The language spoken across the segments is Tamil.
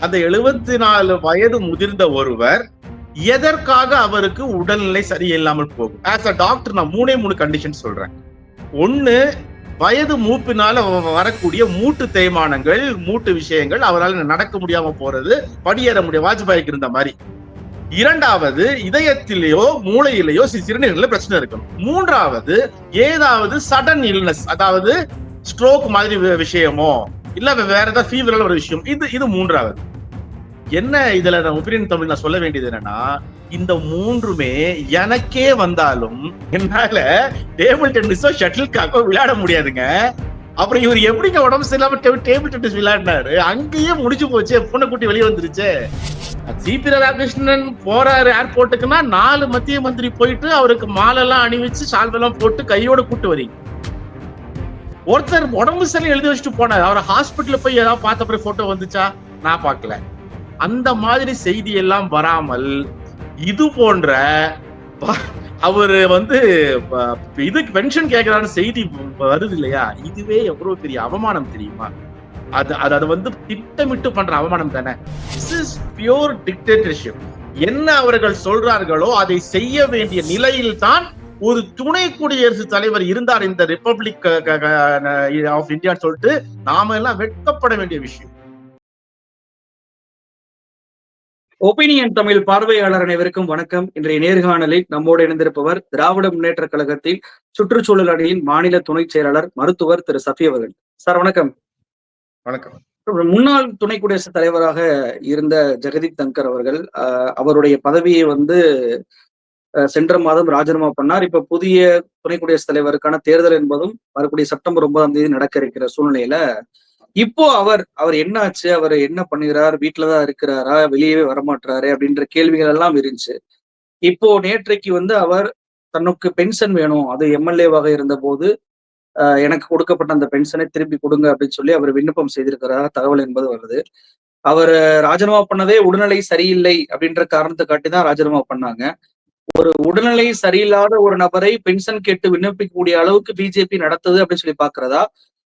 அந்த எழுபத்தி நாலு வயது முதிர்ந்த ஒருவர் எதற்காக அவருக்கு உடல்நிலை சரியில்லாமல் போகும்? ஆஸ் அ டாக்டர் நான் மூணே மூணு கண்டிஷன் சொல்றேன். ஒன்னு வயது மூப்பினால வரக்கூடிய மூட்டு தேய்மானங்கள் மூட்டு விஷயங்கள் அவரால் நடக்க முடியாம போறது படியேற முடியும் வாஜ்பாய்க்கு இருந்த மாதிரி. இரண்டாவது இதயத்திலேயோ மூளையிலேயோ சி- பிரச்சனை இருக்கணும். மூன்றாவது ஏதாவது சடன் இல்னஸ் அதாவது ஸ்ட்ரோக் மாதிரி விஷயமோ இல்ல வேற ஏதாவது ஃபீவரால ஒரு விஷயம் இது இது மூன்றாவது. என்ன இதுல நான் ஒப்பீனியன் தமிழ் நான் சொல்ல வேண்டியது என்னன்னா இந்த மூன்றுமே எனக்கே வந்தாலும் என்னால டேபிள் டென்னிஸோ ஷட்டில் காக்கோ விளையாட முடியாதுங்க. அப்புறம் இவர் எப்படிங்க உடம்பு சரியில்லாம டே- டேபிள் டென்னிஸ் விளையாடினாரு? அங்கேயே முடிஞ்சு போச்சு பூனை கூட்டி வெளியே வந்துருச்சு. சிபி ராதாகிருஷ்ணன் போறாரு ஏர்போர்ட்டுக்குன்னா நாலு மத்திய மந்திரி போயிட்டு அவருக்கு மாலை எல்லாம் அணிவிச்சு சால்வெல்லாம் போட்டு கையோட கூட்டு வரீங்க. ஒருத்தர் உடம்பு சரி எழுதி வச்சுட்டு போனார். அவர் ஹாஸ்பிட்டல்ல போய் ஏதாவது பார்த்த பிறகு போட்டோ வந்துச்சா? நான் பார்க்கல. அந்த மாதிரி செய்தி எல்லாம் வராமல் இது போன்ற அவர் வந்து இதுக்கு பென்ஷன் கேட்கிறான்னு செய்தி வருது இல்லையா? இதுவே எவ்வளவு பெரிய அவமானம் தெரியுமா? அது அது அது வந்து திட்டமிட்டு பண்ற அவமானம் தானே. திஸ் இஸ் பியோர் டிக்டேட்டர்ஷிப் என்ன அவர்கள் சொல்றார்களோ அதை செய்ய வேண்டிய நிலையில் தான் ஒரு துணை குடியரசுத் தலைவர் இருந்தார் இந்த ரிப்பப்ளிக் ஆஃப் இந்தியான்னு சொல்லிட்டு நாம எல்லாம் வெட்கப்பட வேண்டிய விஷயம். ஒப்பீனியன் தமிழ் பார்வையாளர் அனைவருக்கும் வணக்கம். இன்றைய நேர்காணலில் நம்மோடு இணைந்திருப்பவர் திராவிட முன்னேற்ற கழகத்தின் சுற்றுச்சூழல் அணியின் மாநில துணை செயலாளர் மருத்துவர் திரு சஃபி அவர்கள். சார் வணக்கம். வணக்கம். முன்னாள் துணை குடியரசுத் தலைவராக இருந்த ஜெகதீப் தங்கர் அவர்கள் அவருடைய பதவியை வந்து சென்ற மாதம் ராஜினாமா பண்ணார். இப்ப புதிய துணை குடியரசுத் தலைவருக்கான தேர்தல் என்பதும் வரக்கூடிய செப்டம்பர் ஒன்பதாம் தேதி நடக்க இருக்கிற சூழ்நிலையில இப்போ அவர் அவர் என்ன ஆச்சு அவர் என்ன பண்ணுகிறார்? வீட்டுலதான் இருக்கிறாரா? வெளியவே வரமாட்டாரு அப்படின்ற கேள்விகள் எல்லாம் இருந்துச்சு இப்போ நேற்றைக்கு வந்து அவர் தனக்கு பென்ஷன் வேணும். அது எம்எல்ஏவாக இருந்த போது எனக்கு கொடுக்கப்பட்ட அந்த பென்ஷனை திருப்பி கொடுங்க அப்படின்னு சொல்லி அவர் விண்ணப்பம் செய்திருக்கிறார்? தகவல் என்பது வருது. அவர் ராஜினாமா பண்ணதே உடல்நிலை சரியில்லை அப்படின்ற காரணத்தை காட்டி தான் ராஜினாமா பண்ணாங்க. ஒரு உடல்நிலை சரியில்லாத ஒரு நபரை பென்ஷன் கேட்டு விண்ணப்பிக்கக்கூடிய அளவுக்கு பிஜேபி நடத்துது அப்படின்னு சொல்லி பாக்குறதா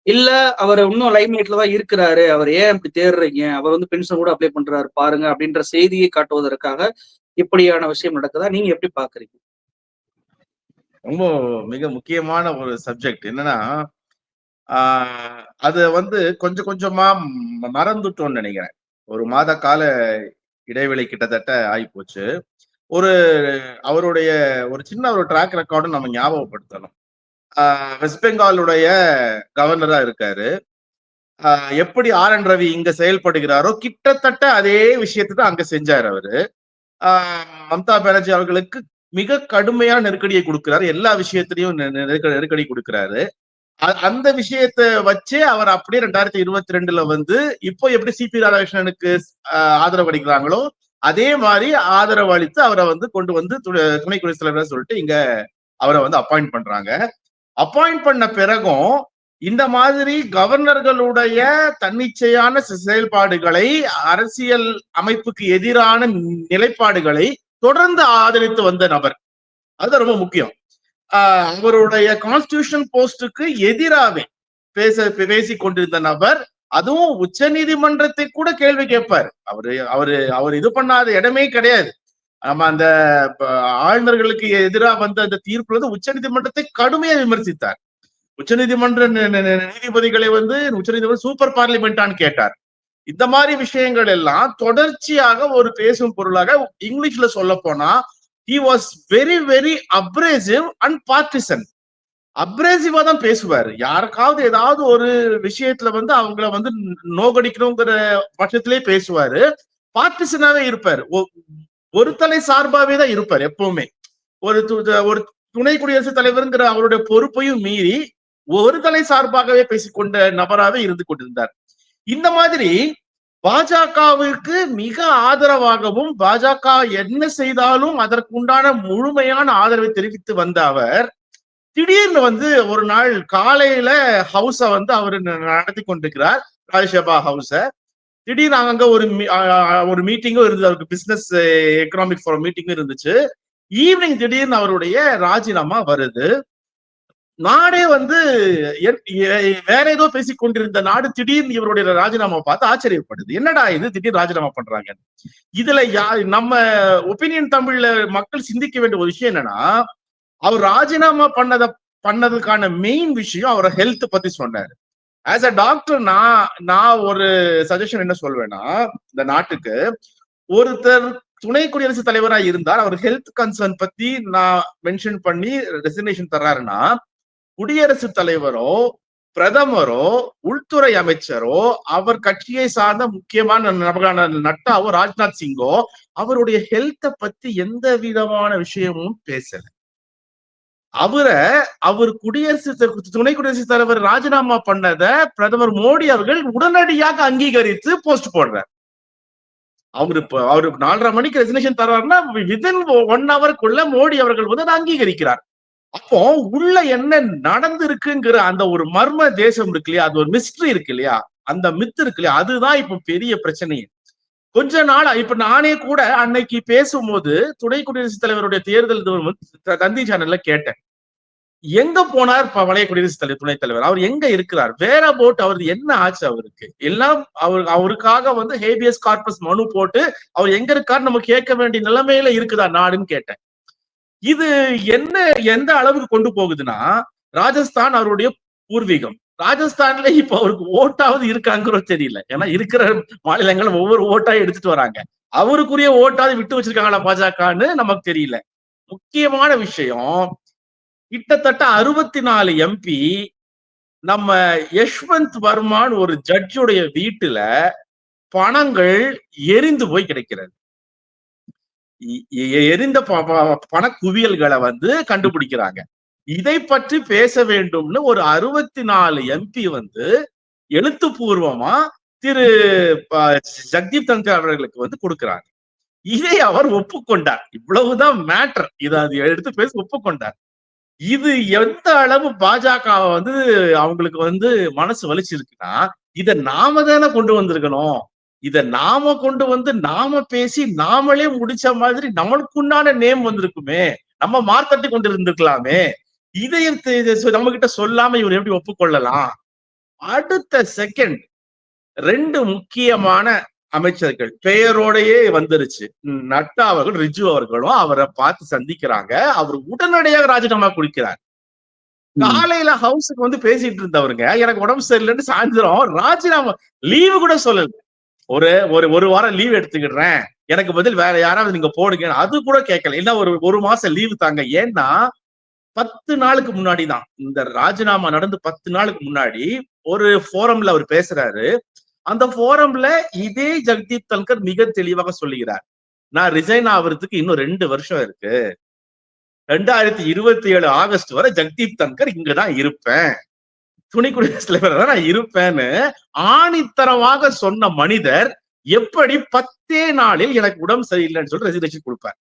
இல்ல அவர் இன்னும் லைம் லைட்ல தான் இருக்கிறாரு. அவர் ஏன் இப்படி தேடுறீங்க அவர் வந்து பென்ஷன் கூட அப்ளை பண்றாரு பாருங்க அப்படின்ற செய்தியை காட்டுவதற்காக இப்படியான விஷயம் நடக்குதா? நீங்க எப்படி பாக்குறீங்க? ரொம்ப மிக முக்கியமான ஒரு சப்ஜெக்ட் என்னன்னா அது வந்து கொஞ்சம் கொஞ்சமா மறந்துட்டோம்னு நினைக்கிறேன். ஒரு மாத கால இடைவெளி கிட்டத்தட்ட ஆயிப்போச்சு. ஒரு அவருடைய ஒரு சின்ன ஒரு ட்ராக் ரெக்கார்டும் நம்ம ஞாபகப்படுத்தணும். வெஸ்ட் பெங்காலுடைய கவர்னரா இருக்காரு. ஆஹ் எப்படி ஆர் என் ரவி இங்க செயல்படுகிறாரோ கிட்டத்தட்ட அதே விஷயத்தை தான் அங்க செஞ்சாரு அவரு. ஆஹ் மம்தா பானர்ஜி அவர்களுக்கு மிக கடுமையான நெருக்கடியை கொடுக்கிறாரு. எல்லா விஷயத்திலையும் நெருக்கடி கொடுக்கிறாரு. அந்த விஷயத்தை வச்சே அவர் அப்படியே ரெண்டாயிரத்தி இருபத்தி ரெண்டுல வந்து இப்போ எப்படி சிபி ராதாகிருஷ்ணனுக்கு ஆதரவு அளிக்கிறாங்களோ அதே மாதிரி ஆதரவு அளித்து அவரை வந்து கொண்டு வந்து துணை துணை குடியரசுத் தலைவர் சொல்லிட்டு இங்க அவரை வந்து அப்பாயிண்ட் பண்றாங்க. அப்பாயிண்ட் பண்ண பிறகும் இந்த மாதிரி கவர்னர்களுடைய தன்னிச்சையான செயல்பாடுகளை அரசியல் அமைப்புக்கு எதிரான நிலைப்பாடுகளை தொடர்ந்து ஆதரித்து வந்த நபர். அது ரொம்ப முக்கியம். ஆஹ் அவருடைய கான்ஸ்டியூஷன் போஸ்டுக்கு எதிராகவே பேச பேசிக் கொண்டிருந்த நபர் அதுவும் உச்ச நீதிமன்றத்தை கூட கேள்வி கேட்பார். அவரு அவரு அவர் இது பண்ணாத இடமே கிடையாது. நம்ம அந்த ஆளுநர்களுக்கு எதிராக வந்த அந்த தீர்ப்புல வந்து உச்ச நீதிமன்றத்தை கடுமையா விமர்சித்தார். உச்சநீதிமன்ற நீதிமன்ற நீதிபதிகளை வந்து உச்சநீதிமன்றம் சூப்பர் பார்லிமெண்டான்னு கேட்டார். இந்த மாதிரி விஷயங்கள் எல்லாம் தொடர்ச்சியாக ஒரு பேசும் பொருளாக இங்கிலீஷ்ல சொல்ல போனா he was very very abrasive and partisan அப்ரேசிவா தான் பேசுவாரு. யாருக்காவது ஏதாவது ஒரு விஷயத்துல வந்து அவங்கள வந்து நோகடிக்கணுங்கிற பட்சத்திலே பேசுவாரு. பார்ட்டிசனாவே இருப்பாரு. ஒரு தலை சார்பாவே தான் இருப்பார் எப்பவுமே. ஒரு ஒரு துணை குடியரசுத் தலைவருங்கிற அவருடைய பொறுப்பையும் மீறி ஒரு தலை சார்பாகவே பேசிக்கொண்ட நபராகவே இருந்து கொண்டிருந்தார். இந்த மாதிரி பாஜகவிற்கு மிக ஆதரவாகவும் பாஜக என்ன செய்தாலும் அதற்குண்டான முழுமையான ஆதரவை தெரிவித்து வந்த அவர் திடீர்னு வந்து ஒரு நாள் காலையில ஹவுஸ வந்து அவர் நடத்தி கொண்டிருக்கிறார். ராஜ்யசபா ஹவுஸ திடீர்னு அங்க ஒரு மீ- ஒரு மீட்டிங்கும் இருந்தது. அவருக்கு பிசினஸ் எக்கனாமிக் ஃபார் மீட்டிங்கும் இருந்துச்சு. ஈவினிங் திடீர்னு அவருடைய ராஜினாமா வருது. நாடே வந்து வேற ஏதோ பேசிக் கொண்டிருந்த நாடு திடீர்னு இவருடைய ராஜினாமா பார்த்து ஆச்சரியப்படுது. என்னடா இது? திடீர்னு ராஜினாமா பண்றாங்க. இதுல யா நம்ம ஒப்பீனியன் தமிழ்ல மக்கள் சிந்திக்க வேண்டிய ஒரு விஷயம் என்னன்னா அவர் ராஜினாமா பண்ணத பண்ணதுக்கான மெயின் விஷயம் அவர் ஹெல்த் பத்தி சொன்னாரு. ஆஸ் அ டாக்டர் நான் நான் ஒரு சஜஷன் என்ன சொல்வேன்னா இந்த நாட்டுக்கு ஒருத்தர் துணை குடியரசுத் தலைவரா இருந்தால் அவர் ஹெல்த் கன்சர்ன் பத்தி நான் மென்ஷன் பண்ணி ரெசிக்னேஷன் தர்றாருன்னா குடியரசுத் தலைவரோ பிரதமரோ உள்துறை அமைச்சரோ அவர் கட்சியை சார்ந்த முக்கியமான நபரான நட்டாவோ ராஜ்நாத் சிங்கோ அவருடைய ஹெல்த்தை பத்தி எந்த விதமான விஷயமும் பேசல. அவரை அவர் குடியரசு துணை குடியரசுத் தலைவர் ராஜினாமா பண்ணத பிரதமர் மோடி அவர்கள் உடனடியாக அங்கீகரித்து போஸ்ட் போடுறார். அவரு அவரு நாலரை மணிக்கு ரெசினேஷன் தர்றாருன்னா விதின் ஒன் ஹவருக்குள்ள மோடி அவர்கள் வந்து அதை அங்கீகரிக்கிறார். அப்போ உள்ள என்ன நடந்திருக்குங்கிற அந்த ஒரு மர்ம தேசம் இருக்கு இல்லையா? அது ஒரு மிஸ்ட்ரி இருக்கு இல்லையா? அந்த மித்து இருக்கு இல்லையா? அதுதான் இப்ப பெரிய பிரச்சனையே. கொஞ்ச நாள் இப்ப நானே கூட அன்னைக்கு பேசும்போது துணை குடியரசுத் தலைவருடைய தேர்தல் வந்து தந்தி சேனல்ல கேட்டேன். எங்க போனார் ப- பழைய குடியரசுத் தலைவர் துணைத் தலைவர்? அவர் எங்க இருக்கிறார்? வேற போட் அவருக்கு என்ன ஆச்சு அவருக்கு? எல்லாம் அவர் அவருக்காக வந்து ஹேபியஸ் கார்பஸ் மனு போட்டு அவர் எங்க இருக்காரு நம்ம கேட்க வேண்டிய நிலைமையில இருக்குதா நாடுன்னு கேட்டேன். இது என்ன எந்த அளவுக்கு கொண்டு போகுதுன்னா ராஜஸ்தான் அவருடைய பூர்வீகம். ராஜஸ்தான்ல இப்ப அவருக்கு ஓட்டாவது இருக்காங்கிறோ தெரியல. ஏன்னா இருக்கிற மாநிலங்கள் ஒவ்வொரு ஓட்டா எடுத்துட்டு வராங்க. அவருக்குரிய ஓட்டாவது விட்டு வச்சிருக்காங்களா பாஜகன்னு நமக்கு தெரியல. முக்கியமான விஷயம் கிட்டத்தட்ட அறுபத்தி நாலு எம்பி நம்ம யஷ்வந்த் வர்மான் ஒரு ஜட்ஜுடைய வீட்டுல பணங்கள் எரிந்து போய் கிடைக்கிறது. எ- எரிந்த ப- ப- பண குவியல்களை வந்து கண்டுபிடிக்கிறாங்க. இதை பற்றி பேச வேண்டும்னு ஒரு அறுபத்தி நாலு எம்பி வந்து எழுத்துப்பூர்வமா திரு ப- ஜக்தீப் தங்கர் அவர்களுக்கு வந்து கொடுக்கிறாங்க. இதை அவர் ஒப்புக்கொண்டார். இவ்வளவுதான் மேட்டர் இதை அது எடுத்து பேசி ஒப்புக்கொண்டார். இது எந்த அளவு பாஜக வந்து அவங்களுக்கு வந்து மனசு வலிச்சிருக்குன்னா இத நாம தானே கொண்டு வந்திருக்கணும். இத நாம கொண்டு வந்து நாம பேசி நாமளே முடிச்ச மாதிரி நம்மளுக்குண்டான நேம் வந்திருக்குமே. நம்ம மார்த்தட்டி கொண்டு இருந்திருக்கலாமே இதையும் நம்ம கிட்ட சொல்லாம இவர் எப்படி ஒப்புக்கொள்ளலாம்? அடுத்த செகண்ட் ரெண்டு முக்கியமான அமைச்சர்கள் பெயரோடையே வந்துருச்சு. நட்டா அவர்கள் ரிஜு அவர்களும் அவரை பார்த்து சந்திக்கிறாங்க. அவர் உடனடியாக ராஜினாமா குடிக்கிறார். காலையில ஹவுஸுக்கு வந்து பேசிட்டு இருந்தவருங்க. எனக்கு உடம்பு சரியில்லைன்னு சாயந்தரம் ராஜினாமா லீவு கூட சொல்லல. ஒரு ஒரு ஒரு வாரம் லீவ் எடுத்துக்கிடுறேன். எனக்கு பதில் வேற யாராவது நீங்க போடுங்க அது கூட கேட்கல. இல்ல ஒரு ஒரு மாசம் லீவு தாங்க. ஏன்னா பத்து நாளுக்கு முன்னாடி தான் இந்த ராஜினாமா நடந்து பத்து நாளுக்கு முன்னாடி ஒரு ஃபோரம்ல அவர் பேசுறாரு. அந்த ஃபோரம்ல இதே ஜெகதீப் தன்கர் மிக தெளிவாக சொல்லுகிறார். நான் ரிசைன் ஆகுறதுக்கு இன்னும் ரெண்டு வருஷம் இருக்கு. ரெண்டாயிரத்தி இருபத்தி ஏழு ஆகஸ்ட் வரை ஜெகதீப் தன்கர் இங்கதான் இருப்பேன். துணை குடியரசுத் தலைவர் தான் நான் இருப்பேன்னு ஆணித்தரமாக சொன்ன மனிதர் எப்படி பத்தே நாளில் எனக்கு உடம்பு சரியில்லைன்னு சொல்லி ரெசிக்னேஷன் கொடுப்பார்.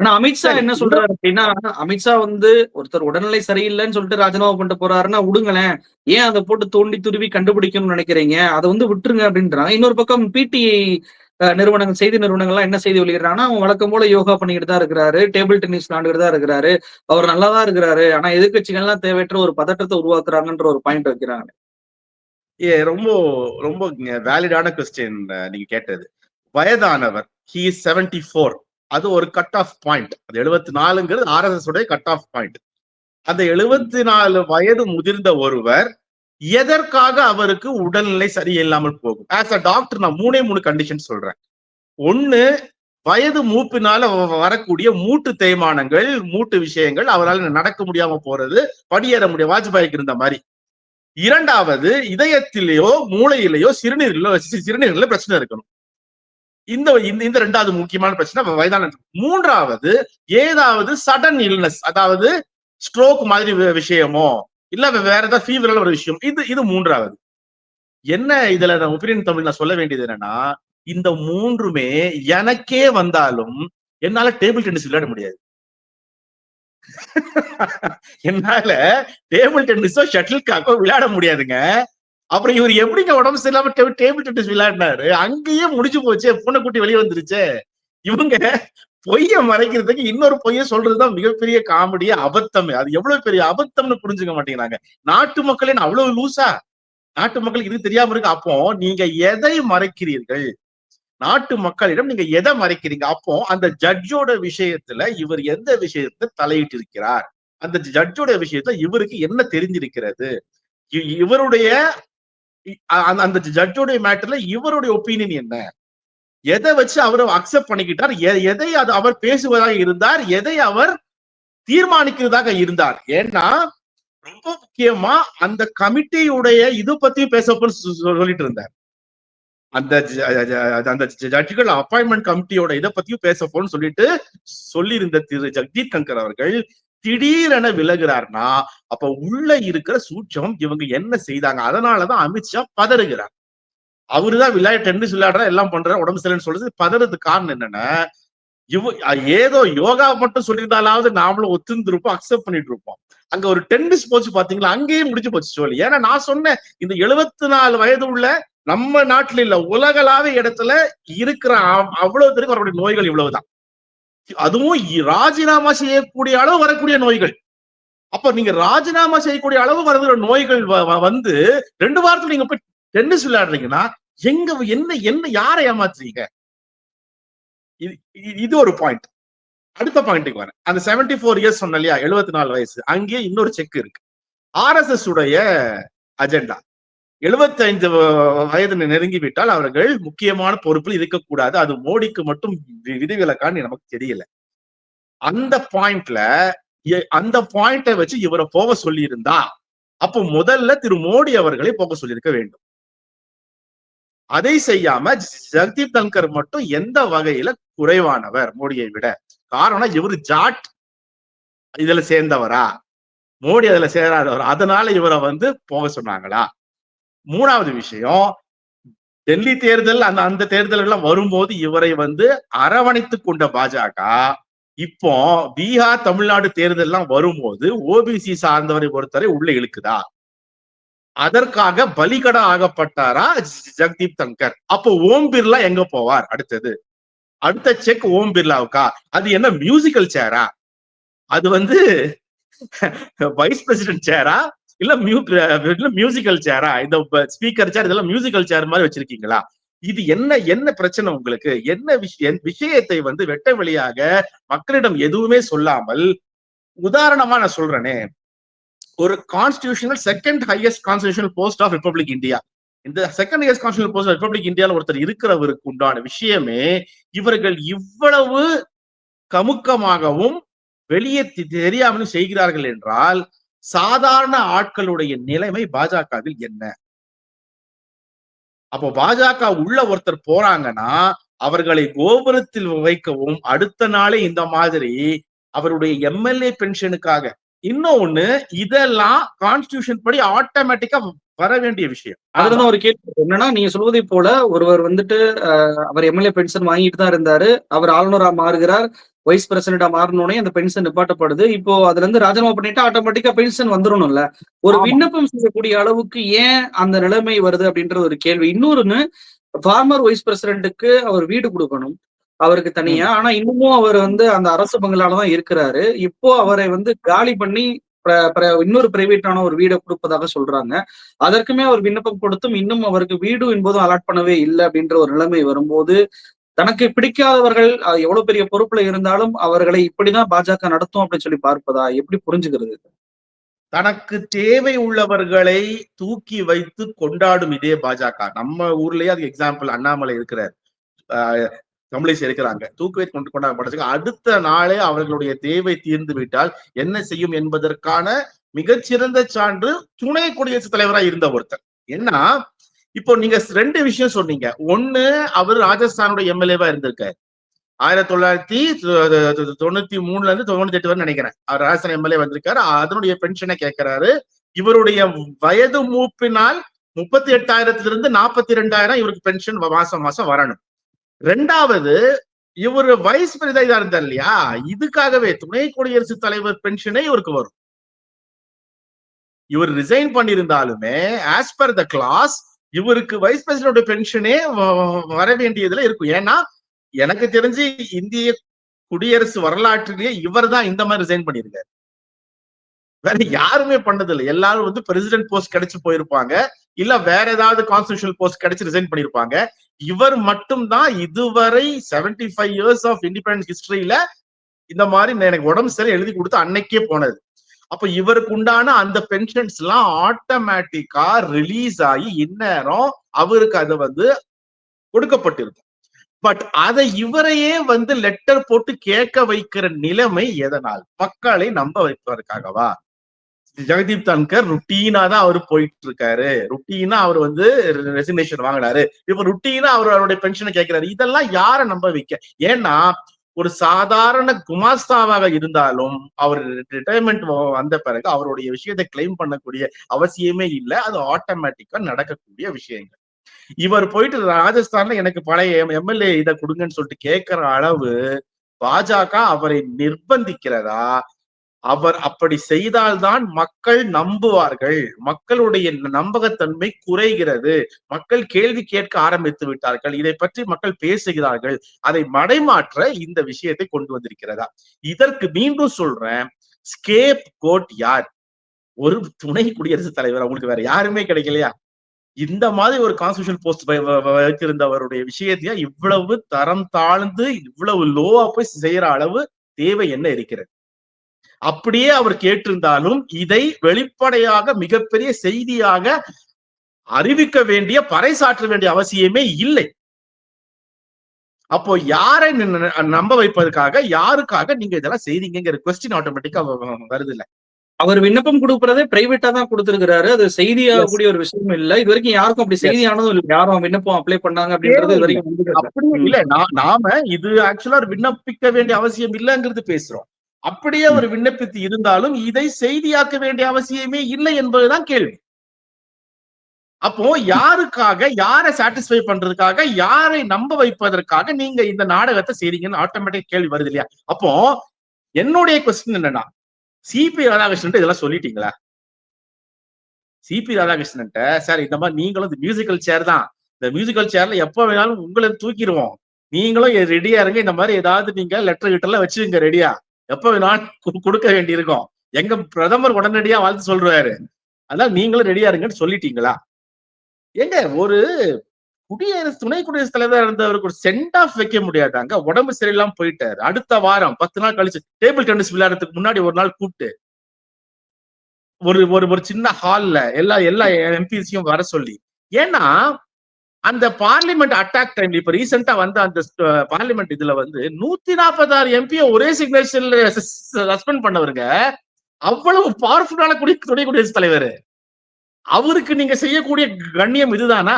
ஆனா அமித்ஷா என்ன சொல்றாரு அப்படின்னா அமித்ஷா வந்து ஒருத்தர் உடல்நிலை சரியில்லைன்னு சொல்லிட்டு ராஜினாமா பண்ணிட்டு போறாருன்னா விடுங்களேன். ஏன் அதை போட்டு தோண்டி துருவி கண்டுபிடிக்கணும்னு நினைக்கிறீங்க? அதை வந்து விட்டுருங்க அப்படின்றாங்க. இன்னொரு பக்கம் பிடி நிறுவனங்கள் செய்தி நிறுவனங்கள்லாம் என்ன செய்தி வெளியிடுறாங்கன்னா அவங்க வழக்கம் போல யோகா பண்ணிக்கிட்டு தான் இருக்கிறாரு. டேபிள் டென்னிஸ் விளாண்டுக்கிட்டு தான் இருக்கிறாரு. அவர் நல்லா தான் இருக்கிறாரு. ஆனா எதிர்கட்சிகள்லாம் தேவையற்ற ஒரு பதட்டத்தை உருவாக்குறாங்கன்ற ஒரு பாயிண்ட் வைக்கிறாங்க. ஏ ரொம்ப ரொம்ப வேலிடான கொஸ்டின் நீங்க கேட்டது. வயதானவர் ஹி இஸ் செவன்டி ஃபோர் அது ஒரு கட் ஆஃப் பாயிண்ட் அது எழுபத்தி நாலுங்கிறது ஆர்எஸ்எஸ் உடைய கட் ஆஃப் பாயிண்ட் அந்த எழுபத்தி நாலு வயது முதிர்ந்த ஒருவர் எதற்காக அவருக்கு உடல்நிலை சரியில்லாமல் போகும்? ஆஸ் அ டாக்டர் நான் மூணே மூணு கண்டிஷன் சொல்றேன். ஒன்னு வயது மூப்பினால வரக்கூடிய மூட்டு தேய்மானங்கள் மூட்டு விஷயங்கள் அவரால் நடக்க முடியாம போறது படியேற முடியும் வாஜ்பாய்க்கு இருந்த மாதிரி. இரண்டாவது இதயத்திலேயோ மூளையிலேயோ சிறுநீரிலோ சி- சிறுநீரில பிரச்சனை இருக்கணும். இந்த இந்த இந்த ரெண்டாவது முக்கியமான பிரச்சனை வயதான மூன்றாவது ஏதாவது சடன் இல்னஸ் அதாவது ஸ்ட்ரோக் மாதிரி விஷயமோ இல்ல வேற ஏதாவது ஃபீவரால ஒரு விஷயம் இது இது மூன்றாவது. என்ன இதுல நான் ஒப்பீனியன் தமிழ் நான் சொல்ல வேண்டியது என்னன்னா இந்த மூன்றுமே எனக்கே வந்தாலும் என்னால டேபிள் டென்னிஸ் விளையாட முடியாது. என்னால டேபிள் டென்னிஸோ ஷட்டில் காக்கோ விளையாட முடியாதுங்க. அப்புறம் இவர் எப்படிங்க உடம்பு சரியில்லாம டேபிள் டென்னிஸ் விளையாடினாரு? அங்கேயே முடிஞ்சு போச்சு. பூனைக்குட்டி வெளியே வந்துருச்சு. இவங்க பொய்ய மறைக்கிறதுக்கு இன்னொரு பொய்ய சொல்றதுதான் மிகப்பெரிய காமெடியே அபத்தமே. அது எவ்வளவு பெரிய அபத்தம்னு புரிஞ்சுக்க மாட்டேங்கிறாங்க. நாட்டு மக்களே அவ்வளவு லூசா? நாட்டு மக்களுக்கு இது தெரியாம இருக்கு. அப்போ நீங்க எதை மறைக்கிறீர்கள்? நாட்டு மக்களிடம் நீங்க எதை மறைக்கிறீங்க? அப்போ அந்த ஜட்ஜோட விஷயத்துல இவர் எந்த விஷயத்தை தலையிட்டு இருக்கிறார் அந்த ஜட்ஜோட விஷயத்துல இவருக்கு என்ன தெரிஞ்சிருக்கிறது? இவருடைய அந்த ஜட்ஜோடைய மேட்டர்ல இவருடைய ஒப்பீனியன் என்ன? எதை வச்சு அவர் அக்செப்ட் பண்ணிக்கிட்டார்? எதை அது அவர் பேசுவதாக இருந்தார்? எதை அவர் தீர்மானிக்கிறதாக இருந்தார்? ஏன்னா ரொம்ப முக்கியமா அந்த கமிட்டியுடைய இது பத்தியும் பேசப்போன்னு சொல்லிட்டு இருந்தார். அந்த அந்த ஜட்ஜுகள் அப்பாயின்மெண்ட் கமிட்டியோட இதை பத்தியும் பேசப்போன்னு சொல்லிட்டு சொல்லியிருந்த திரு ஜக்தீப் கங்கர் அவர்கள் திடீரென விலகிறார்னா அப்ப உள்ள இருக்கிற சூட்சம் இவங்க என்ன செய்தாங்க? அதனாலதான் அமித்ஷா பதறுகிறார். அவருதான் விளையாட டென்னிஸ் விளையாடுறா எல்லாம் பண்ற உடம்பு சரியில்லைன்னு சொல்றது பதறதுக்கு காரணம் என்னன்னா இவ ஏதோ யோகா மட்டும் சொல்லியிருந்தாலாவது நாமளும் ஒத்துந்திருப்போம் அக்செப்ட் பண்ணிட்டு இருப்போம். அங்க ஒரு டென்னிஸ் போச்சு பாத்தீங்களா? அங்கேயே முடிஞ்சு போச்சு சொல்லி ஏன்னா நான் சொன்னேன் இந்த எழுபத்தி நாலு வயது உள்ள நம்ம நாட்டுல இல்ல உலகளாவிய இடத்துல இருக்கிற அவ்வளவு பேருக்கு அவருடைய நோய்கள் இவ்வளவுதான். அதுவும் ராஜினாமா செய்யக்கூடிய அளவு வரக்கூடிய நோய்கள். அப்ப நீங்க ராஜினாமா செய்யக்கூடிய அளவு வருகிற நோய்கள் வந்து ரெண்டு வாரத்துல நீங்க போய் டென்னிஸ் விளையாடுறீங்கன்னா எங்க என்ன என்ன யாரை ஏமாத்துறீங்க? இது இது- இது ஒரு பாயிண்ட் அடுத்த பாயிண்ட்டுக்கு வரேன். அந்த 74 ஃபோர் இயர்ஸ் சொன்ன இல்லையா? எழுபத்தி நாலு வயசு. அங்கேயே இன்னொரு செக் இருக்கு. ஆர்எஸ்எஸ் உடைய அஜெண்டா எழுபத்தைந்து வயது நெருங்கி விட்டால் அவர்கள் முக்கியமான பொறுப்பில் இருக்கக்கூடாது அது மோடிக்கு மட்டும் வி- விதிவிலக்கான்னு நமக்கு தெரியல அந்த பாயிண்ட்ல அந்த பாயிண்ட்டை வச்சு இவரை போக சொல்லியிருந்தா அப்போ முதல்ல திரு மோடி அவர்களை போக சொல்லியிருக்க வேண்டும் அதை செய்யாம ஜெகதீப் தன்கர் மட்டும் எந்த வகையில குறைவானவர் மோடியை விட காரணம் இவர் ஜாட் இதுல சேர்ந்தவரா மோடி அதுல சேராதவர் அதனால இவரை வந்து போக சொன்னாங்களா மூணாவது விஷயம் டெல்லி தேர்தல் அந்த அந்த தேர்தல் எல்லாம் வரும்போது இவரை வந்து அரவணைத்து கொண்ட பாஜக இப்போ பீகார் தமிழ்நாடு தேர்தல் எல்லாம் வரும்போது ஓபிசி சார்ந்தவரை பொறுத்தவரை உள்ள இழுக்குதா? அதற்காக பலிகடா ஆகப்பட்டாரா ஜெகதீப் தங்கர் அப்போ ஓம் பிர்லா எங்க போவார் அடுத்தது? அடுத்த செக் ஓம் பிர்லாவுக்கா? அது என்ன மியூசிக்கல் சேரா அது வந்து வைஸ் பிரசிடென்ட் சேரா இல்ல மியூ இல்ல மியூசிக்கல் சேரா இந்த ஸ்பீக்கர் சேர் இதெல்லாம் மியூசிக்கல் சேர் மாதிரி வச்சிருக்கீங்களா? இது என்ன என்ன பிரச்சனை உங்களுக்கு? என்ன விஷயம் விஷயத்தை வந்து வெட்ட வெளியாக மக்களிடம் எதுவுமே சொல்லாமல் உதாரணமா நான் சொல்றேனே. ஒரு constitutional second highest constitutional post of republic India இந்த second highest constitutional post of republic இந்தியால ஒருத்தர் இருக்கிறவருக்கு உண்டான விஷயமே இவர்கள் இவ்வளவு கமுக்கமாகவும் வெளியே தெரியாமலும் செய்கிறார்கள் என்றால் சாதாரண ஆட்களுடைய நிலைமை பாஜகவில் என்ன? அப்போ பாஜக உள்ள ஒருத்தர் போறாங்கன்னா அவர்களை கோபுரத்தில் வைக்கவும் அடுத்த நாளே இந்த மாதிரி அவருடைய எம்எல்ஏ பென்ஷனுக்காக. இன்னொன்னு இதெல்லாம் கான்ஸ்டியூஷன் படி ஆட்டோமேட்டிக்கா வர வேண்டிய விஷயம். அதுலதான் ஒரு கேள்வி என்னன்னா நீங்க சொல்வதை போல ஒருவர் வந்துட்டு அவர் எம்எல்ஏ பென்ஷன் வாங்கிட்டு தான் இருந்தாரு. அவர் ஆளுநரா மாறுகிறார். வைஸ் பிரசிடண்டா மாறினோடனே அந்த பென்ஷன் நிப்பாட்டப்படுது. இப்போ அதுல இருந்து ராஜினாமா பண்ணிட்டு ஆட்டோமேட்டிக்கா பென்ஷன் வந்துடணும்ல ஒரு. விண்ணப்பம் செய்யக்கூடிய அளவுக்கு ஏன் அந்த நிலைமை வருது அப்படின்ற ஒரு கேள்வி. இன்னொன்னு ஃபார்மர் வைஸ் பிரசிடென்ட்டுக்கு அவர் வீடு கொடுக்கணும். அவருக்கு தனியா. ஆனா இன்னமும் அவர் வந்து அந்த அரசு பங்களாலதான் இருக்கிறாரு. இப்போ அவரை வந்து காலி பண்ணி இன்னொரு பிரைவேட்டான ஒரு வீடை கொடுப்பதாக சொல்றாங்க. அதற்குமே அவர் விண்ணப்பம் கொடுத்தும் இன்னும் அவருக்கு வீடு என்பதும் அலாட் பண்ணவே இல்லை அப்படின்ற ஒரு நிலைமை வரும்போது தனக்கு பிடிக்காதவர்கள் எவ்வளவு பெரிய பொறுப்புல இருந்தாலும் அவர்களை இப்படிதான் பாஜக நடத்தும் அப்படின்னு சொல்லி பார்ப்பதா? எப்படி புரிஞ்சுக்கிறது? தனக்கு தேவை உள்ளவர்களை தூக்கி வைத்து கொண்டாடும் இதே பாஜக. நம்ம ஊர்லயே அதுக்கு எக்ஸாம்பிள் அண்ணாமலை இருக்கிறார். ஆஹ் சேர்க்கிறாங்க. தூக்குவை வைத்து கொண்டு கொண்டாடப்படுறதுக்கு அடுத்த நாளே அவர்களுடைய தேவை தீர்ந்து விட்டால் என்ன செய்யும் என்பதற்கான மிகச்சிறந்த சான்று துணை குடியரசுத் தலைவராக இருந்த ஒருத்தர். ஏன்னா இப்போ நீங்க ரெண்டு விஷயம் சொன்னீங்க. ஒண்ணு அவர் ராஜஸ்தானோட எம்எல்ஏவா இருந்திருக்காரு. ஆயிரத்தி தொள்ளாயிரத்தி தொண்ணூத்தி மூணுல இருந்து தொண்ணூத்தி எட்டு வரை நினைக்கிறேன். அவர் ராஜஸ்தான் எம்எல்ஏ வந்திருக்காரு. அதனுடைய பென்ஷனை கேட்கிறாரு இவருடைய வயது மூப்பினால் முப்பத்தி எட்டாயிரத்துல இருந்து நாற்பத்தி ரெண்டாயிரம் இவருக்கு பென்ஷன் மாசம் மாசம் வரணும். ரெண்டாவது இவர் வைஸ் பிரசிடண்டா இருந்தார் இல்லையா? இதுக்காகவே துணை குடியரசுத் தலைவர் பென்ஷனே இவருக்கு வரும். இவர் ரிசைன் பண்ணியிருந்தாலுமே ஆஸ் பர் த கிளாஸ் இவருக்கு வைஸ் பிரசிடண்ட் பென்ஷனே வர வேண்டியதுல இருக்கும். ஏன்னா எனக்கு தெரிஞ்சு இந்திய குடியரசு வரலாற்றிலேயே இவர் தான் இந்த மாதிரி ரிசைன் பண்ணியிருக்காரு. வேற யாருமே பண்ணதில்லை. எல்லாரும் வந்து பிரசிடென்ட் போஸ்ட் கிடைச்சு போயிருப்பாங்க. இல்ல வேற ஏதாவது கான்ஸ்டியூஷனல் போஸ்ட் கிடைச்சு ரிசைன் பண்ணிருப்பாங்க இவர் மட்டும் தான் இதுவரை seventy five years of independence ஹிஸ்டரியில இந்த மாதிரி எனக்கு உடம்பு சரி எழுதி கொடுத்து அன்னைக்கே போனது. அப்ப இவருக்கு உண்டான அந்த பென்ஷன்ஸ் எல்லாம் ஆட்டோமேட்டிக்கா ரிலீஸ் ஆகி இந்நேரம் அவருக்கு அது வந்து கொடுக்கப்பட்டிருக்கும் பட் அதை இவரையே வந்து லெட்டர் போட்டு கேட்க வைக்கிற நிலைமை எதனால்? மக்களை நம்ப வைப்பதற்காகவா? ஜெகதீப் தன்கர் ருட்டீனா தான் அவர் போயிட்டு இருக்காரு ருட்டீனா அவர் வந்து ரெசிக்னேஷன் வாங்கினாரு. இப்ப ருட்டீனா அவர் அவருடைய பென்ஷனை கேட்கிறாரு இதெல்லாம் யாரை நம்ப வைக்க? ஏன்னா ஒரு சாதாரண குமாஸ்தாவாக இருந்தாலும் அவர் ரிட்டையர்மெண்ட் வந்த பிறகு அவருடைய விஷயத்தை கிளைம் பண்ணக்கூடிய அவசியமே இல்லை. அது ஆட்டோமேட்டிக்கா நடக்கக்கூடிய விஷயங்கள். இவர் போயிட்டு ராஜஸ்தான்ல எனக்கு பழைய எம்எல்ஏ இதை கொடுங்கன்னு சொல்லிட்டு கேட்கிற அளவு பாஜக அவரை நிர்பந்திக்கிறதா? அவர் அப்படி செய்தால்தான் மக்கள் நம்புவார்கள். மக்களுடைய நம்பகத்தன்மை குறைகிறது. மக்கள் கேள்வி கேட்க ஆரம்பித்து விட்டார்கள். இதை பற்றி மக்கள் பேசுகிறார்கள். அதை மடைமாற்ற இந்த விஷயத்தை கொண்டு வந்திருக்கிறதா? இதற்கு மீண்டும் சொல்றேன். ஸ்கேப் கோட் யார்? ஒரு துணை குடியரசுத் தலைவர். அவங்களுக்கு வேற யாருமே கிடைக்கலையா? இந்த மாதிரி ஒரு கான்ஸ்டியூஷன் போஸ்ட் வைத்திருந்தவருடைய விஷயத்தையா இவ்வளவு தரம் தாழ்ந்து இவ்வளவு லோவா போய் செய்யற அளவு தேவை என்ன இருக்கிறது? அப்படியே அவர் கேட்டிருந்தாலும் இதை வெளிப்படையாக மிகப்பெரிய செய்தியாக அறிவிக்க வேண்டிய பறைசாற்ற வேண்டிய அவசியமே இல்லை. அப்போ யாரை நம்ப வைப்பதற்காக யாருக்காக நீங்க இதெல்லாம் செய்தீங்கிற கொஸ்டின் ஆட்டோமேட்டிக்கா வருது இல்ல. அவர் விண்ணப்பம் கொடுக்கறதே பிரைவேட்டா தான் கொடுத்திருக்கிறாரு. அது செய்தியாகக்கூடிய ஒரு விஷயம் இல்ல. இது வரைக்கும் யாருக்கும் அப்படி செய்தியானதும் இல்லை. யாரும் விண்ணப்பம் அப்ளை பண்ணாங்க அப்படின்றது இது வரைக்கும் அப்படி இல்ல. நாம இது ஆக்சுவலா விண்ணப்பிக்க வேண்டிய அவசியம் இல்லைங்கிறது பேசுறோம். அப்படியே அவர் விண்ணப்பித்து இருந்தாலும் இதை செய்தியாக்க வேண்டிய அவசியமே இல்லை என்பதுதான் கேள்வி. அப்போ யாருக்காக யாரை சாட்டிஸ்ஃபை பண்றதுக்காக யாரை நம்ப வைப்பதற்காக நீங்க இந்த நாடகத்தை செய்றீங்கன்னு ஆட்டோமேட்டிக் கேள்வி வருது இல்லையா? அப்போ என்னுடைய கொஸ்டின் என்னன்னா சிபி ராதாகிருஷ்ணன் இதெல்லாம் சொல்லிட்டீங்களா? சிபி ராதாகிருஷ்ணன் சார் இந்த மாதிரி நீங்களும் இந்த மியூசிக்கல் சேர் தான். இந்த மியூசிக்கல் சேர்ல எப்ப வேணாலும் உங்களை தூக்கிடுவோம். நீங்களும் ரெடியா இருங்க. இந்த மாதிரி ஏதாவது நீங்க லெட்டர் கிட்ட எல்லாம் வச்சுங்க ரெடியா எப்ப வேணாலும் கொடுக்க வேண்டியிருக்கும். எங்க பிரதமர் உடனடியா வாழ்த்து சொல்றாரு. அதான் நீங்களும் ரெடியா இருங்கன்னு சொல்லிட்டீங்களா? எங்க ஒரு குடியரசு துணை குடியரசுத் தலைவர் இருந்தவருக்கு ஒரு சென்ட் ஆஃப் வைக்க முடியாதாங்க? உடம்பு சரியில்லாம போயிட்டாரு. அடுத்த வாரம் பத்து நாள் கழிச்சு டேபிள் டென்னிஸ் விளையாடுறதுக்கு முன்னாடி ஒரு நாள் கூப்பிட்டு ஒரு ஒரு ஒரு சின்ன ஹால்ல எல்லா எல்லா எம்பிசியும் வர சொல்லி. ஏன்னா அந்த பார்லிமெண்ட் அட்டாக் டைம் இப்ப ரீசெண்டா வந்து அந்த பார்லிமெண்ட் இதுல வந்து நூத்தி நாற்பத்தாறு எம்பியை ஒரே சிக்னேச்சர்ல சஸ்பெண்ட் பண்ணவருங்க. அவ்வளவு பவர்ஃபுல்லான குடி துணை குடியரசுத் தலைவர். அவருக்கு நீங்க செய்யக்கூடிய கண்ணியம் இதுதானா?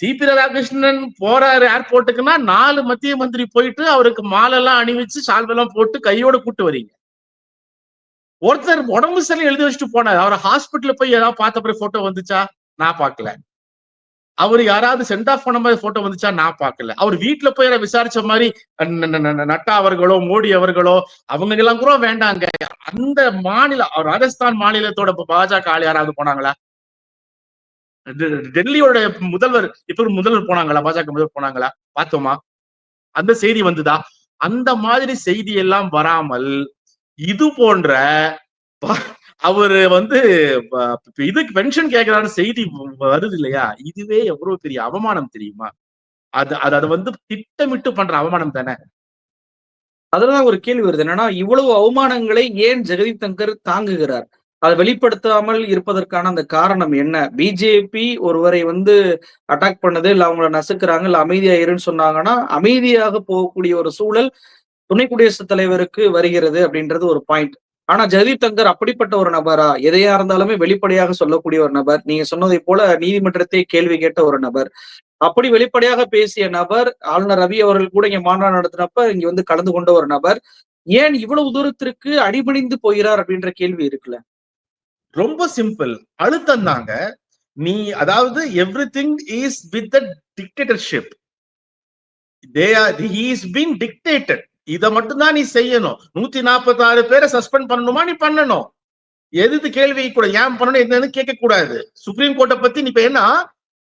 சிபி ராதாகிருஷ்ணன் போறாரு ஏர்போர்ட்டுக்குன்னா நாலு மத்திய மந்திரி போயிட்டு அவருக்கு மாலெல்லாம் அணிவிச்சு சால்வெல்லாம் போட்டு கையோட கூட்டு வரீங்க. ஒருத்தர் உடம்பு சரி எழுதி வச்சுட்டு போனார். அவர் ஹாஸ்பிட்டல் போய் ஏதாவது பார்த்த பிறகு போட்டோ வந்துச்சா? நான் பார்க்கல. அவர் யாராவது சென்ட் ஆஃப் பண்ண மாதிரி போட்டோ வந்துச்சா நான் பார்க்கல. அவர் வீட்டுல போய் விசாரிச்ச மாதிரி நட்டா அவர்களோ மோடி அவர்களோ அவங்க எல்லாம் கூட வேண்டாங்க. அந்த மாநில ராஜஸ்தான் மாநிலத்தோட பாஜக ஆள் யாராவது போனாங்களா? டெல்லியோட முதல்வர் இப்ப முதல்வர் போனாங்களா? பாஜக முதல்வர் போனாங்களா? பார்த்தோமா? அந்த செய்தி வந்துதா? அந்த மாதிரி செய்தி எல்லாம் வராமல் இது போன்ற அவரு வந்து இதுக்கு பென்ஷன் கேட்கிறாரு செய்தி வருது இல்லையா? இதுவே எவ்வளவு பெரிய அவமானம் தெரியுமா? அது அது அதை வந்து திட்டமிட்டு பண்ற அவமானம் தானே? அதுலதான் ஒரு கேள்வி வருது. என்னன்னா இவ்வளவு அவமானங்களை ஏன் ஜெகதீப் தங்கர் தாங்குகிறார்? அதை வெளிப்படுத்தாமல் இருப்பதற்கான அந்த காரணம் என்ன? பிஜேபி ஒருவரை வந்து அட்டாக் பண்ணது இல்ல அவங்கள நசுக்கிறாங்க இல்ல அமைதியா இருன்னு சொன்னாங்கன்னா அமைதியாக போகக்கூடிய ஒரு சூழல் துணை குடியரசுத் தலைவருக்கு வருகிறது அப்படின்றது ஒரு பாயிண்ட் ஆனா ஜெகதீப் தங்கர் அப்படிப்பட்ட ஒரு நபரா? எதையா இருந்தாலுமே வெளிப்படையாக சொல்லக்கூடிய ஒரு நபர். நீங்க சொன்னதை போல நீதிமன்றத்தை கேள்வி கேட்ட ஒரு நபர். அப்படி வெளிப்படையாக பேசிய நபர் ஆளுநர் ரவி அவர்கள் கூட இங்க மாநாடு நடத்தினப்ப இங்க வந்து கலந்து கொண்ட ஒரு நபர். ஏன் இவ்வளவு தூரத்திற்கு அடிபணிந்து போகிறார் அப்படின்ற கேள்வி இருக்குல்ல? ரொம்ப சிம்பிள் அழுத்தம் தாங்க. நீ அதாவது everything is with the dictatorship they are he is being dictated இதை மட்டும்தான் நீ செய்யணும். நூத்தி நாற்பத்தி ஆறு பேரை சஸ்பெண்ட் பண்ணணுமா நீ பண்ணணும். எதிர்த்து கேள்வி கூட ஏன் பண்ணணும் என்னன்னு கேட்க கூடாது. சுப்ரீம் கோர்ட்டை பத்தி நீ இப்ப என்ன?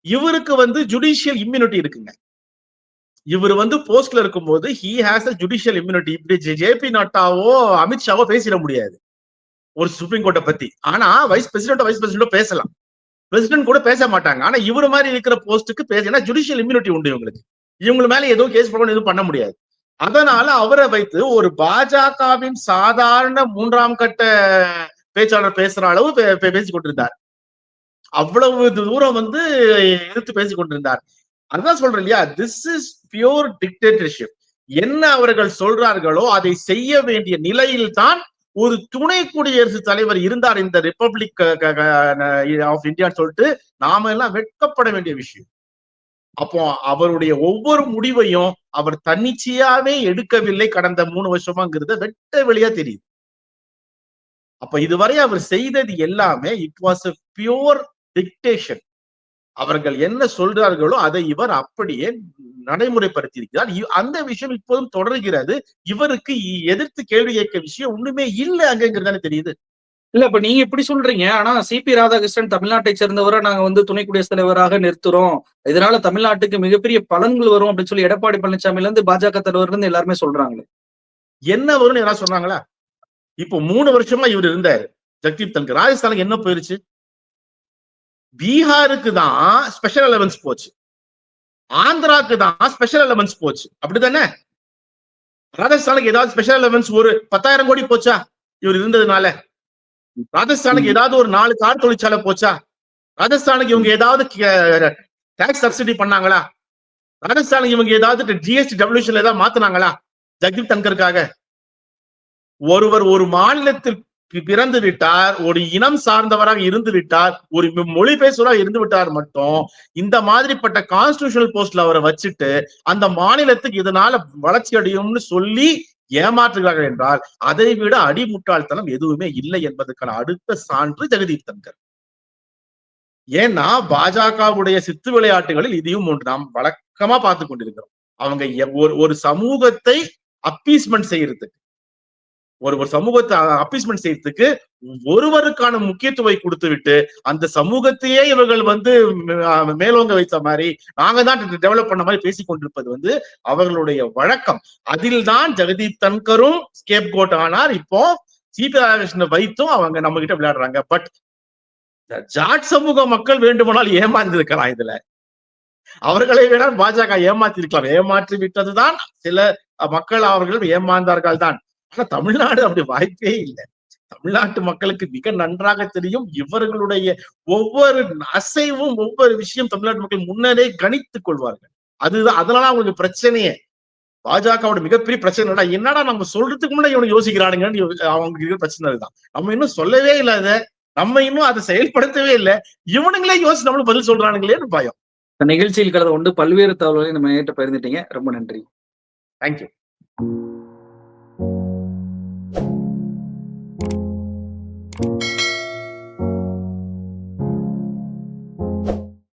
இவருக்கு வந்து ஜுடிஷியல் இம்யூனிட்டி இருக்குங்க. இவர் வந்து போஸ்ட்ல இருக்கும்போது he has a judicial immunity இப்படி ஜேபி நட்டாவோ அமித்ஷாவோ பேசிட முடியாது. ஒரு சுப்ரீம் கோர்ட்டை பத்தி. ஆனா வைஸ் பிரசிடென்ட் வைஸ் பிரசிடென்டோ பேசலாம். பிரசிடென்ட் கூட பேச மாட்டாங்க. ஆனா இவர் மாதிரி இருக்கிற போஸ்ட்டுக்கு பேச ஏன்னா ஜுடிஷியல் இம்யூனிட்டி உண்டு இவங்களுக்கு. இவங்க மேல எதுவும் கேஸ் போடணும் எதுவும் பண்ண முடியாது. அதனால அவரை வைத்து ஒரு பாஜகவின் சாதாரண மூன்றாம் கட்ட பேச்சாளர் பேசுற அளவு பே- கொண்டிருந்தார். அவ்வளவு தூரம் வந்து எதிர்த்து பேசி கொண்டிருந்தார். அதான் சொல்றேன் இல்லையா? திஸ் இஸ் பியூர் டிக்டேட்டர்ஷிப் என்ன அவர்கள் சொல்றார்களோ அதை செய்ய வேண்டிய நிலையில் தான் ஒரு துணை குடியரசுத் தலைவர் இருந்தார் இந்த ரிப்பப்ளிக் ஆஃப் இந்தியான்னு சொல்லிட்டு நாம எல்லாம் வெட்கப்பட வேண்டிய விஷயம். அப்போ அவருடைய ஒவ்வொரு முடிவையும் அவர் தன்னிச்சையாவே எடுக்கவில்லை கடந்த மூணு வருஷமாங்கிறத வெட்ட வெளியா தெரியுது. அப்ப இதுவரை அவர் செய்தது எல்லாமே it was a pure dictation அவர்கள் என்ன சொல்றார்களோ அதை இவர் அப்படியே நடைமுறைப்படுத்தி இருக்கிறார் இ- அந்த விஷயம் இப்போதும் தொடர்கிறது. இவருக்கு எதிர்த்து கேள்வி கேட்க விஷயம் ஒண்ணுமே இல்லை அங்கங்கிறது தானே தெரியுது. இல்ல இப்ப நீங்க இப்படி சொல்றீங்க. ஆனா சிபி ராதாகிருஷ்ணன் தமிழ்நாட்டை சேர்ந்தவரை நாங்க வந்து துணை குடியரசுத் தலைவராக நிறுத்துறோம். இதனால தமிழ்நாட்டுக்கு மிகப்பெரிய பலன்கள் வரும் அப்படின்னு சொல்லி எடப்பாடி பழனிசாமில இருந்து பாஜக தலைவர்ல இருந்து எல்லாருமே சொல்றாங்களே. என்ன வரும்னு யாராவது சொன்னாங்களா? இப்போ மூணு வருஷமா இவர் இருந்தாரு. ஜக்தீப் தனக்கு ராஜஸ்தானுக்கு என்ன போயிருச்சு? பீகாருக்கு தான் ஸ்பெஷல் அலவன்ஸ் போச்சு. ஆந்திராக்கு தான் ஸ்பெஷல் அலவன்ஸ் போச்சு. அப்படிதானே ராஜஸ்தானுக்கு ஏதாவது ஸ்பெஷல் அலவன்ஸ் ஒரு பத்தாயிரம் கோடி போச்சா? இவர் இருந்ததுனால. ராஜஸ்தானுக்கு ஏதாவது ஒரு நாலு கார் தொழிற்சாலை போச்சா? ராஜஸ்தானுக்கு இவங்க ஏதாவது டாக்ஸ் சப்சிடி பண்ணாங்களா? ராஜஸ்தானுக்கு இவங்க ஏதாவது ஜிஎஸ்டி டபிள்யூஷன்ல ஏதாவது மாத்துனாங்களா? ஜக்தீப் தன்கருக்காக. ஒருவர் ஒரு மாநிலத்தில் பிறந்து விட்டார் ஒரு இனம் சார்ந்தவராக இருந்து விட்டார் ஒரு மொழி பேசுவராக இருந்து விட்டார் மட்டும் இந்த மாதிரிப்பட்ட கான்ஸ்டிடியூஷனல் போஸ்ட்ல அவரை வச்சுட்டு அந்த மாநிலத்துக்கு இதனால வளர்ச்சி அடையும்னு சொல்லி ஏமாற்றுகிறார்கள் என்றால் அதை விட அடிமுட்டாள்தனம் எதுவுமே இல்லை என்பதற்கான அடுத்த சான்று ஜெகதீப் தன்கர் ஏன்னா பாஜகவுடைய சித்து விளையாட்டுகளில் இதையும் ஒன்று நாம் வழக்கமா பார்த்து கொண்டிருக்கிறோம். அவங்க ஒரு ஒரு சமூகத்தை அப்பீஸ்மெண்ட் செய்யறதுக்கு. ஒரு ஒரு சமூகத்தை அப்பீஸ்மெண்ட் செய்யறதுக்கு ஒருவருக்கான முக்கியத்துவம் கொடுத்து விட்டு அந்த சமூகத்தையே இவர்கள் வந்து மேலோங்க வைத்த மாதிரி நாங்க தான் டெவலப் பண்ண மாதிரி பேசிக் கொண்டிருப்பது வந்து அவர்களுடைய வழக்கம். அதில் தான் ஜெகதீப் தன்கரும் ஸ்கேப் கோட் ஆனார். இப்போ சிபி ராதாகிருஷ்ணன் வைத்தும் அவங்க நம்ம கிட்ட விளையாடுறாங்க. பட் ஜாட் சமூக மக்கள் வேண்டுமானால் ஏமாந்திருக்கலாம் இதுல. அவர்களை விட பாஜக ஏமாத்தி இருக்கலாம் ஏமாற்றி விட்டதுதான் சில மக்கள் அவர்கள் ஏமாந்தார்கள் தான் ஆனா தமிழ்நாடு அப்படி வாய்ப்பே இல்லை. தமிழ்நாட்டு மக்களுக்கு மிக நன்றாக தெரியும் இவர்களுடைய ஒவ்வொரு அசைவும் ஒவ்வொரு விஷயம் தமிழ்நாட்டு மக்கள் முன்னரே கணித்துக் கொள்வார்கள். அதுதான் அதனால அவங்களுக்கு பிரச்சனையே. பாஜகவோட மிகப்பெரிய பிரச்சனை என்னடா நம்ம சொல்றதுக்கு முன்னாடி இவனுக்கு யோசிக்கிறானுங்கன்னு அவங்களுக்கு பிரச்சனை அதுதான். நம்ம இன்னும் சொல்லவே இல்லை அதை. நம்ம இன்னும் அதை செயல்படுத்தவே இல்லை. இவனுங்களே யோசிச்சு நம்மளும் பதில் சொல்றானுங்களேன்னு பயம். நிகழ்ச்சியில் கலந்து கொண்டு பல்வேறு தகவல்களை நம்ம நேற்று பகிர்ந்துட்டீங்க. ரொம்ப நன்றி. Thank you